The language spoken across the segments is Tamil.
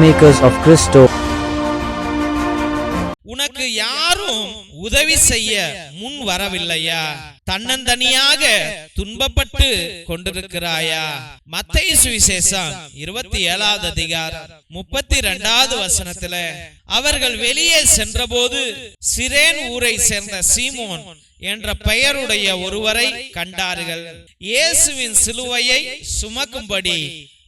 Peacemakers of Christo. உனக்கு யாரும் உதவி செய்ய முன் வரவில்லையா? தன்னந்தனியாக துன்பப்பட்டு கொண்டிருக்கிறாயா? மத்திய சுவிசேஷம் இருபத்தி ஏழாவது அதிகாரம் முப்பத்தி இரண்டாவது வசனத்துல அவர்கள் வெளியே சென்றபோது சிரேன் ஊரை சேர்ந்த சீமோன் என்ற பெயருடைய ஒருவரை கண்டார்கள். இயேசுவின் சிலுவையை சுமக்கும்படி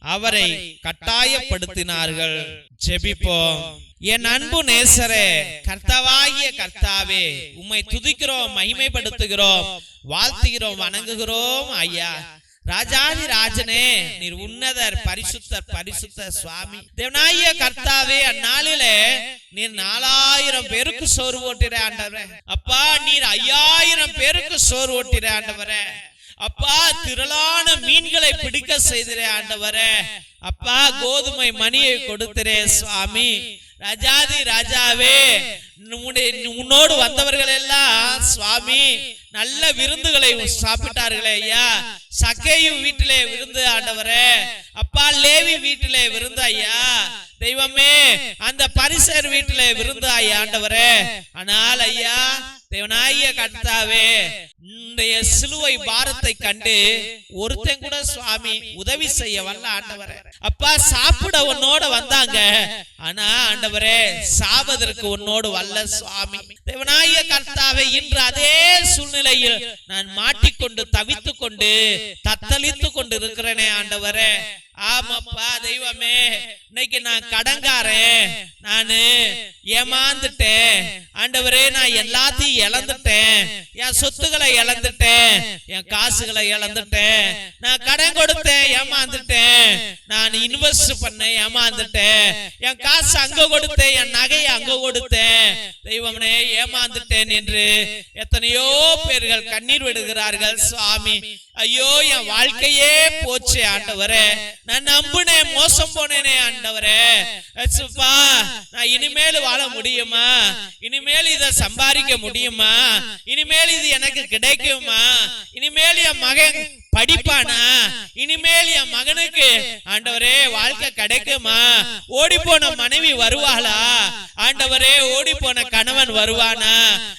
அவரை கட்டாயப்படுத்தினார்கள். ஜெபிப்போம். என் அன்பு நேசரே கர்த்தாவாகிய கர்த்தாவே உம்மை துதிக்கிறோம் மகிமைப்படுத்துகிறோம் வாழ்த்துகிறோம் வணங்குகிறோம் ஐயா. ராஜாதி ராஜனே நீர் உன்னதர் பரிசுத்தர் பரிசுத்த சுவாமி. தேவனாய கர்த்தாவே அந்நாளிலே நீர் நாலாயிரம் பேருக்கு சோறு ஓட்டிற ஆண்டவரே. அப்பா நீர் ஐயாயிரம் பேருக்கு சோறு ஓட்டிற ஆண்டவரே. அப்பா திரளான மீன்களை பிடிக்க செய்திரே ஆண்டவரே. அப்பா கோதுமை மணியை கொடுத்திரே சுவாமி. ராஜாதி ராஜாவே. உன்னோடு வந்தவர்கள் எல்லாம் சுவாமி நல்ல விருந்துகளை சாப்பிட்டார்களே ஐயா. சக்கையும் வீட்டிலே விருந்து ஆண்டவரே. அப்பா லேவி வீட்டிலே விருந்து ஐயா. தெய்வமே அந்த பரிசர் வீட்டிலே விருந்து ஐயா ஆண்டவரே. ஆனால் ஐயா தேவனாகிய கர்த்தாவே உன்னுடைய சிலுவை பாரத்தை கண்டு ஒருத்தன் கூட சுவாமி உதவி செய்ய வல்ல ஆண்டவரே அப்பா சாப்பிட உன்னோட வந்தாங்க. ஆனா ஆண்டவரே சாவதற்கு உன்னோடு வல்ல சுவாமி. தேவனாகிய கர்த்தாவே இன்று அதே சூழ்நிலையில் நான் மாட்டிக்கொண்டு தவித்துக் கொண்டு தத்தளித்து கொண்டு இருக்கிறேனே ஆண்டவரே. ஆமாப்பா தெய்வமே. இன்னைக்கு நான் கடங்காரன். நானு ஏமாந்துட்டேன். ஆண்டவரே நான் எல்லாத்தையும் இழந்துட்டேன். என் சொத்துக்களை இழந்துட்டேன். என் காசுகளை இழந்துட்டேன். நான் கடன் கொடுத்தேன் ஏமாந்துட்டேன். நான் இன்வெஸ்ட் பண்ணேன் ஏமாந்துட்டேன். என் காசு அங்க கொடுத்தேன் என் நகையை அங்க கொடுத்தேன். தெய்வமனே ஏமாந்துட்டேன் என்று எத்தனையோ பேர்கள் கண்ணீர் விடுகிறார்கள் சுவாமி. ஐயோ என் வாழ்க்கையே போச்சு ஆண்டவரே. நான் நம்புனேன் மோசம் போனேனே ஆண்டவரே. நான் இனிமேல் வாழ முடியுமா? இனிமேல் இதை சம்பாதிக்க முடியுமா? இனிமேல் இது எனக்கு கிடைக்குமா? இனிமேல் என் மகன் படிப்பானா? இனிமேல் என் மகனுக்கு ஆண்டவரே வாழ்க்கை கிடைக்குமா? ஓடி போன மனைவி வருவாளா? ஆண்டவரே ஓடி போன கணவன் வருவானா?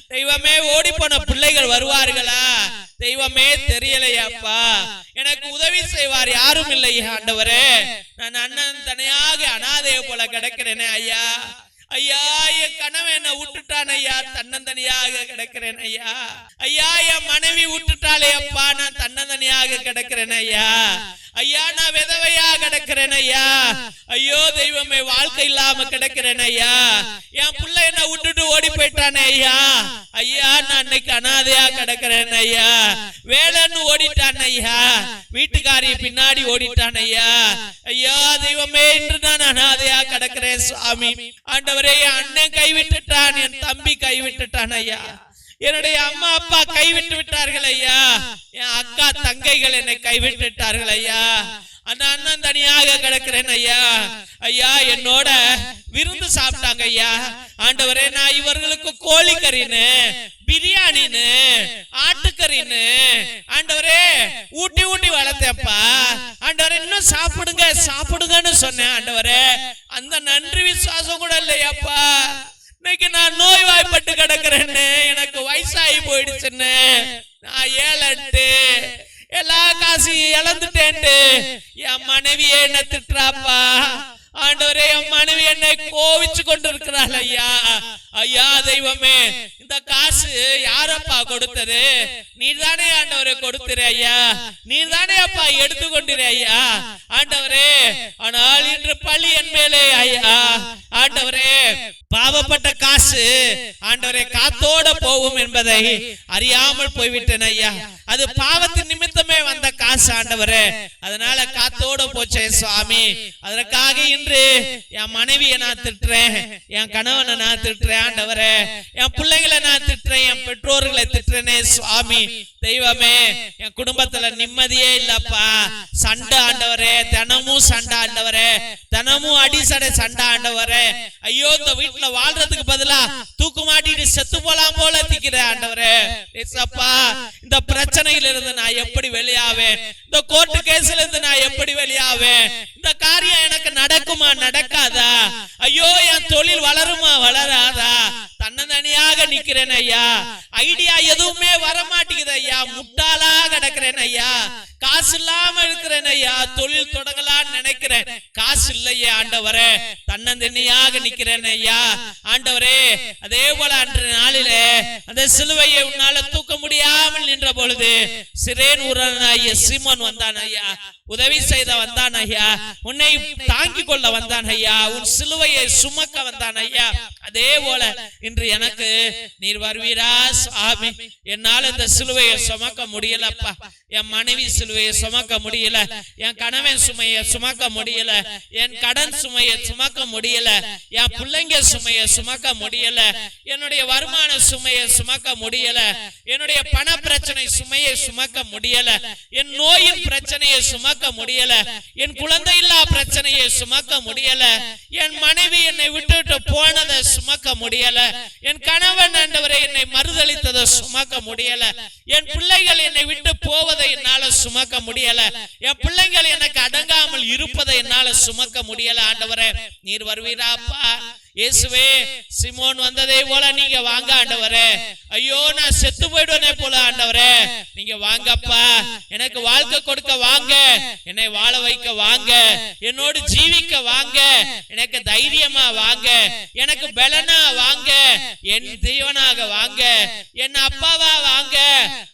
தெய்வமே ஓடி போன பிள்ளைகள் வருவார்களா? தெய்வமே தெரியலையாப்பா. எனக்கு உதவி செய்வார் யாரும் இல்லை ஆண்டவரே. நான் அண்ணன் தனியாக அனாதைய போல கிடக்கிறேனே ஐயா. ஐயா என் கணவன் என்ன விட்டுட்டான் ஐயா. தன்னந்தனியாக கிடக்கிறேன் ஐயா. ஐயா என் மனைவி விட்டுட்டாளே அப்பா நான் தன்னந்தனியாக கிடக்கிறேன் ஐயா. ஐயா நான் விதவையா கிடக்கிறேன் ஐயா. ஐயோ தெய்வமே வாழ்க்கை இல்லாம கிடக்கிறேன் ஐயா. என் பிள்ளை என்ன விட்டுட்டு ஓடி போயிட்டானே ஐயா. ஐயா நான் அன்னைக்கு அனாதையா கிடக்கிறேன் ஐயா. வேலைன்னு ஓடிட்டான் ஐயா. வீட்டுக்காரி பின்னாடி ஓடிட்டான் ஐயா. ஐயா தெய்வமே என்று நான் அனாதையா கிடக்கிறேன் சுவாமி. ஆண்டவரே என் அண்ணன் கைவிட்டுட்டான் என் தம்பி கைவிட்டுட்டான் ஐயா. என்னுடைய அம்மா அப்பா கைவிட்டு விட்டார்கள் ஐயா. என் அக்கா தங்கைகள் என்னை கைவிட்டு விட்டார்கள் ஐயா. அந்த அண்ணன் தனியாக கிடக்கிறேன் ஐயா. ஐயா என்னோட விருந்து சாப்பிட்டாங்க ஐயா. ஆண்டவரே நான் இவர்களுக்கு கோழிக்கறின்னு பிரியாணின்னு ஆட்டுக்கறின்னு ஆண்டவரே ஊட்டி ஊட்டி வளர்த்தேப்பா ஆண்டவரே இன்னும் சாப்பிடுங்க சாப்பிடுங்கன்னு சொன்னேன் ஆண்டவரே. அந்த நன்றி விசுவாசம் கூட இல்லையாப்பா. இன்னைக்கு நான் நோய் வாய்ப்பட்டு கிடக்குறேன்னு எனக்கு வயசாகி போயிடுச்சுன்னு நான் ஏழட்டு எல்லா காசையும் இழந்துட்டேன்ட்டு. என் மனைவியே என்ன திட்டுறாப்பா. ஆண்டவரே என் மனைவி என்னை கோவிச்சு கொண்டு இருக்கிறாள் ஐயா. ஐயா தெய்வமே இந்த காசு யாரப்பா கொடுத்தது? நீர்தானே ஆண்டவரே கொடுத்திரு ஐயா. நீர்தானே அப்பா எடுத்து கொண்டிரு ஐயா. ஆண்டவரே ஆனால் இன்று பள்ளி என் மேலே ஐயா. ஆண்டவரே பாவப்பட்ட காசு ஆண்டவரே காத்தோட போகும் என்பதை அறியாமல் போய்விட்டேன் ஐயா. அது பாவ ஆண்டவரே அதனால காத்தோட போச்சேன் சுவாமி. அதற்காக இன்று என் மனைவியை நான் திட்டுறேன். என் கணவனை நான் திட்டுறேன் ஆண்டவரே. என் பிள்ளைகளை நான் திட்டுறேன் என் பெற்றோர்களை திட்டுறேனே சுவாமி. தெய்வமே என் குடும்பத்துல நிம்மதியே இல்லப்பா. சண்டை ஆண்டவரே தினமும் சண்டை ஆண்டவரே. தினமும் அடிசடை சண்டை ஆண்டவரே. ஐயோ இந்த வீட்டுல வாழ்றதுக்கு பதிலா தூக்கு மாட்டிட்டு செத்து போலாம் போல திக்கிற ஆண்டவரே. ஏசப்பா இந்த பிரச்சனையில இருந்து நான் எப்படி வெளியாவேன்? இந்த கோர்ட்டு கேஸ்ல இருந்து நான் எப்படி வெளியாவேன்? இந்த காரியம் எனக்கு நடக்குமா நடக்காதா? ஐயோ என் தொழில் வளருமா வளராதா? தன்னந்தனியாக நிக்கிறேன் ஐயா. ஐடியா எதுவுமே வர மாட்டேங்குது ஐயா. முட்டாளா கிடக்கிறேன் ஐயா. காசு இல்லாம இருக்கிறேன் ஐயா தொழில் தொடங்கலான்னு நினைக்கிறேன். காசு இல்லையே ஆண்டவரே. தன்னந்தனியாக நிக்கிறேன் ஐயா ஆண்டவரே அதே போல அன்று நாளிலே அந்த சிலுவையை உன்னால தூக்க முடியாமல் நின்ற பொழுது சிறேன் ஊரனாகிய சீமோன் வந்தான் ஐயா உதவி செய்த வந்தான் ஐயா உன்னை தாங்கிக் கொள்ள வந்தான் ஐயா உன் சிலுவையை சுமக்க வந்தான் ஐயா அதே போல இன்று எனக்கு நீர் வருவீரா சாமி என்னால இந்த சிலுவையை சுமக்க முடியலப்பா. என் மனைவி சிலுவை சிலுவையை சுமக்க முடியல என் கணவன் சுமையை சுமக்க முடியல என் கடன் சுமையை சுமக்க முடியல என் பிள்ளைங்க சுமையை சுமக்க முடியல என்னுடைய வருமான சுமையை சுமக்க முடியல என்னுடைய பண பிரச்சனை சுமையை சுமக்க முடியல என் நோயின் பிரச்சனையை சுமக்க முடியல என் குழந்தை இல்லா பிரச்சனையை சுமக்க முடியல என் மனைவி என்னை விட்டுட்டு போனதை சுமக்க முடியல என் கணவன் ஆண்டவரை என்னை மறுதளித்ததை சுமக்க முடியல என் பிள்ளைகள் என்னை விட்டு போவதை என்னால சுமக்க முடியல. என் பிள்ளைகள் எனக்கு அடங்காமல் இருப்பதை என்னால சுமக்க முடியல ஆண்டவரே. நீர் வருவீராப்பா. இயேசுவே சிமோன் வந்ததே போல நீங்க வாங்க ஆண்டவரே. ஐயோ நான் செத்து போயிடுவேனே போல ஆண்டவரே. நீங்க வாங்கப்பா. எனக்கு வாழ்க்கை கொடுக்க வாங்க. என்னை வாழ வைக்க வாங்க. என்னோடு ஜீவிக்க வாங்க. எனக்கு தைரியமா வாங்க. எனக்கு பலனா வாங்க. என் தெய்வனாக வாங்க. என் அப்பாவா வாங்க.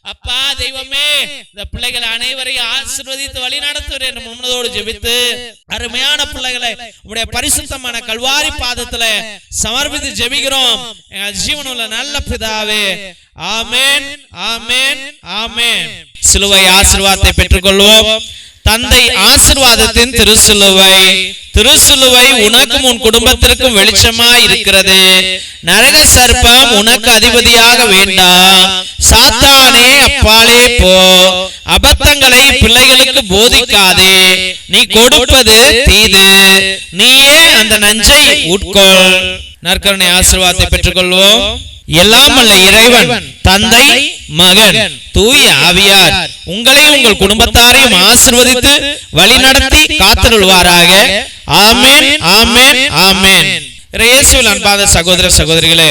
அப்பா தெய்வமே இந்த பிள்ளைகள் அனைவரையும் ஆசிர்வதித்து வழி நடத்துவேன் முன்னதோடு ஜெபித்து அருமையான பிள்ளைகளை உடைய பரிசுத்தமான கல்வாரி பாதத்துல சமர்ப்பித்து ஜெபிக்கிறோம். எங்கள் ஜீவனுள்ள நல்ல பிதாவே. ஆமேன் ஆமேன் ஆமேன். சிலுவை ஆசீர்வாதத்தை பெற்றுக்கொள்வோம். தந்தை ஆசிர்வாதத்தின் திருசிலுவை திருசிலுவை உனக்கும் உன் குடும்பத்திற்கும் வெளிச்சமா இருக்கிறது. நரக சர்ப்பம் உனக்கு அதிபதியாக வேண்டாம். சாத்தானே அப்பாலே போ. அபத்தங்களை பிள்ளைகளுக்கு போதிக்காதே. நீ கொடுப்பது தீது. நீயே அந்த நஞ்சை உட்கொள். நற்கருணை ஆசீர்வாதத்தை பெற்றுக்கொள்வோம். எல்லாம் அல்ல இறைவன் தந்தை மகன் தூய ஆவியார் உங்களையும் உங்கள் குடும்பத்தாரையும் ஆசிர்வதித்து வழிநடத்தி காத்தருள்வாராக ஆமென் ஆமென். ஆமென். இயேசுவில் அன்பாத சகோதர சகோதரிகளே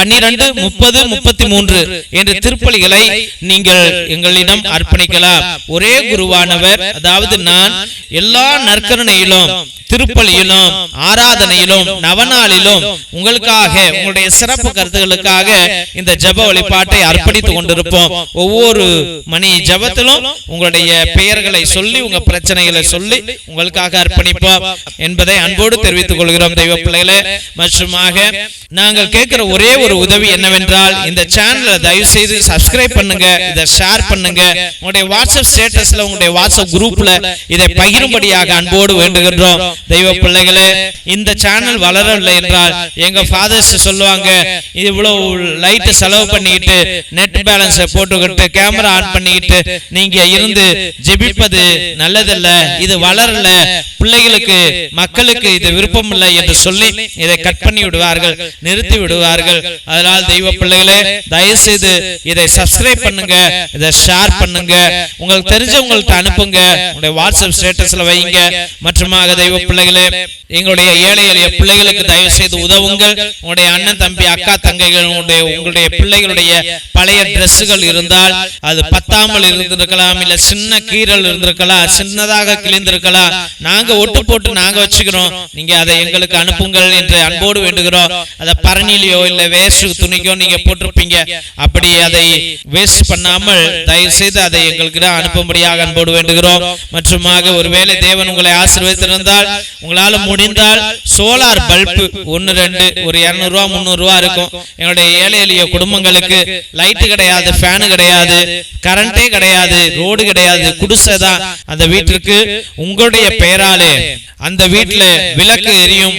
பன்னிரண்டு முப்பது முப்பத்தி மூன்று என்ற திருப்பலிகளை நீங்கள் எங்களிடம் அர்ப்பணிக்கலாம். ஒரே குருவானவர் அதாவது நான் எல்லா நற்கருணையிலும் திருப்பலியிலும் ஆராதனையிலும் நவநாளிலும் உங்களுக்காக உங்களுடைய சிறப்பு கருத்துகளுக்காக இந்த ஜப வழிபாட்டை அர்ப்பணித்துக் கொண்டிருப்போம். ஒவ்வொரு மணி ஜபத்திலும் உங்களுடைய பெயர்களை சொல்லி உங்க பிரச்சனைகளை சொல்லி உங்களுக்காக அர்ப்பணிப்போம் என்பதை அன்போடு தெரிவித்துக் கொள்கிறோம். தெய்வ பிள்ளைகளே மற்றுமாக நாங்கள் கேட்கிற ஒரே ஒரு உதவி என்னவென்றால் இந்த சேனலை தயவு செய்து சப்ஸ்கிரைப் பண்ணுங்க இதை ஷேர் பண்ணுங்க. உங்களுடைய வாட்ஸ்அப் ஸ்டேட்டஸ்ல உங்களுடைய வாட்ஸ்அப் குரூப்ல இதை பகிரும்படியாக அன்போடு வேண்டுகின்றோம். தெய்வ பிள்ளைகளே இந்த சேனல் வளரவில்லை என்றால் எங்க ஃபாதர்ஸ் சொல்லுவாங்க இவ்வளவு லைட்டை செலவு பண்ணிக்கிட்டு நெட் பேலன்ஸை போட்டுக்கிட்டு கேமரா ஆன் பண்ணிக்கிட்டு நீங்க இருந்து ஜெபிப்பது நல்லதல்ல இது வளரல. பிள்ளைகளுக்கு மக்களுக்கு இது விருப்பம் இல்லை என்று சொல்லி இதை கட் பண்ணி விடுவார்கள் நிறுத்தி விடுவார்கள். அதனால் தெய்வ பிள்ளைகளே தயவு செய்து இதை சப்ஸ்கிரைப் பண்ணுங்க இதை ஷேர் பண்ணுங்க. உங்களுக்கு தெரிஞ்சவங்கள்ட்ட அனுப்புங்க உங்களுடைய வாட்ஸ்அப் ஸ்டேட்டஸ்ல வைங்க. மற்றுமாக தெய்வ பிள்ளைகளே எங்களுடைய ஏழை எளிய பிள்ளைகளுக்கு தயவு செய்து உதவுங்கள். உங்களுடைய அண்ணன் தம்பி அக்கா தங்கைகள் உங்களுடைய உங்களுடைய பிள்ளைகளுடைய பழைய டிரெஸ்ஸுகள் இருந்தால் அது பத்தாமல் இருந்திருக்கலாம் இல்ல சின்ன கீறல் இருந்திருக்கலாம் சின்னதாக கிழிந்திருக்கலாம். நாங்க ஒட்டு போட்டு நாங்க வச்சுக்கிறோம். நீங்க அதை எங்களுக்கு அனுப்புங்கள் என்று அன்போடு வேண்டுகிறோம் அதை பரணிலையோ இல்ல வேஸ்ட் துணிக்கோ நீங்க போட்டிருப்பீங்க. அப்படி அதை வேஸ்ட் பண்ணாமல் தயவு செய்து அதை எங்களுக்கு அனுப்பும்படியாக அன்போடு வேண்டுகிறோம். மற்றுமாக ஒருவேளை தேவன் உங்களை ஆசீர்வதித்திருந்தால் உங்களால முடிந்தால் சோலார் பல்பு ஒன்னு ரெண்டு ஒரு இருநூறு ரூபா முந்நூறு ரூபா இருக்கும். எங்களுடைய ஏழை எளிய குடும்பங்களுக்கு லைட்டு கிடையாது ஃபேனு கிடையாது கரண்டே கிடையாது ரோடு கிடையாது குடிசை தான். அந்த வீட்டிற்கு உங்களுடைய பெயராலே அந்த வீட்டில் விளக்கு எரியும்.